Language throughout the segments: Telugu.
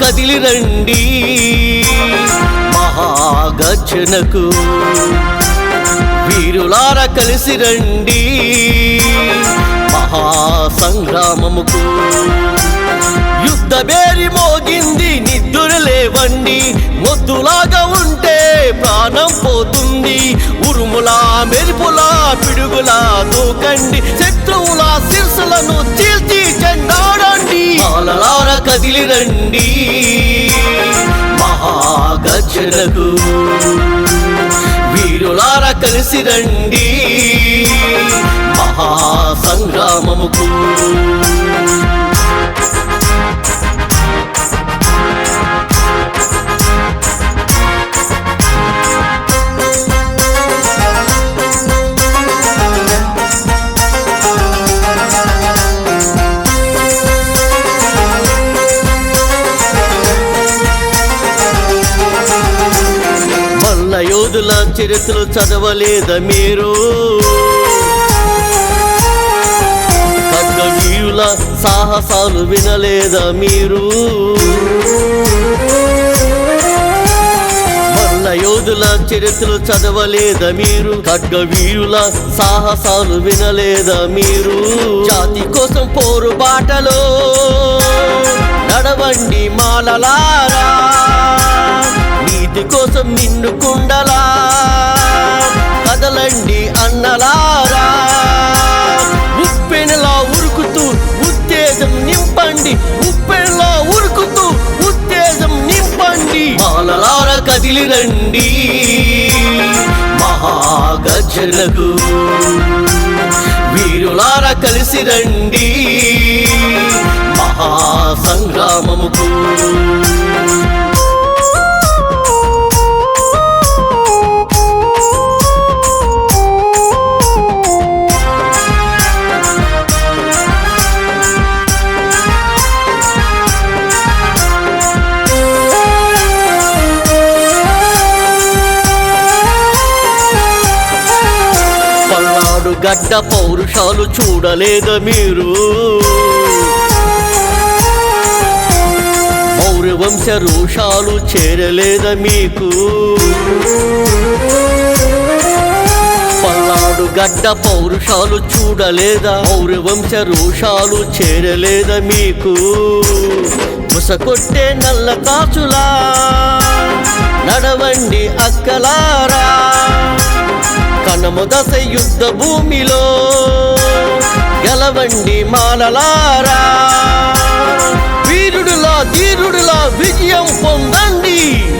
కదిలి రండి. మహాగర్జనకు వీరులార కలిసి రండి. మహాసంగ్రామముకు యుద్ధబేరి మోగింది నిద్దురు లేవండి. మొద్దులాగా ఉంటే ప్రాణం పోతుంది. ఉరుములా మెరుపులా పిడుగులా దూకండి శత్రువుల శిరసులను చీల్చి కదిలి రండి మహాగర్జనకు వీరులార కలిసి రండి మహాసంగ్రామముకు యోధుల చరిత్రలు చదవలేదా మీరు ఖడ్గవీరుల సాహసాలు వినలేదా మీరు మల్ల యోధుల చరిత్రలు చదవలేదా మీరు ఖడ్గవీరుల సాహసాలు వినలేదా మీరు జాతి కోసం పోరు బాటలో నడవండి మాలలారా. నీతి కోసం నిన్ను మాలలార కదిలి రండి మహాగర్జనకు వీరులార కలిసి రండి మహాసంగ్రామముకు గడ్డ పౌరుషాలు చూడలేదా మీరు. మౌర్య వంశ రోషాలు చేరలేదా మీకు. పల్నాడు గడ్డ పౌరుషాలు చూడలేదా మౌర్య రోషాలు చేరలేదా మీకు. ముసకొట్టే నల్ల కాచులా నడవండి అక్కలారా. మనము దశ యుద్ధ భూమిలో గెలవండి మానలారా వీరుడులా ధీరుడులా విజయం పొందండి.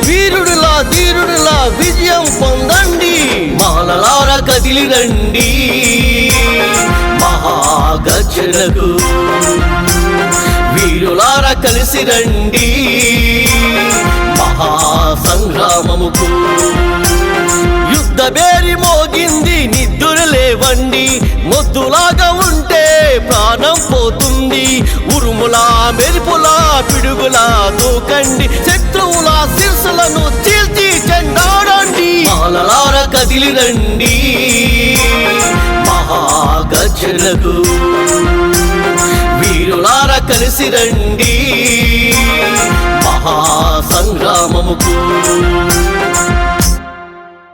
వీరుడులా ధీరుడులా విజయం పొందండి. మానలారా కదిలి రండి మహాగర్జనకు వీరులారా కలిసి రండి మహాసంగ్రామముకు యుద్ధ బేరిమో బండి మొద్దులాగా ఉంటే ప్రాణం పోతుంది. ఉరుములా మెరుపులా పిడుగులా దూకండి శత్రువుల శిరసులను చీల్చి చెండాడండి. మాలలార కదిలి రండి మహాగర్జనకు వీరులార కలిసి రండి మహాసంగ్రామముకు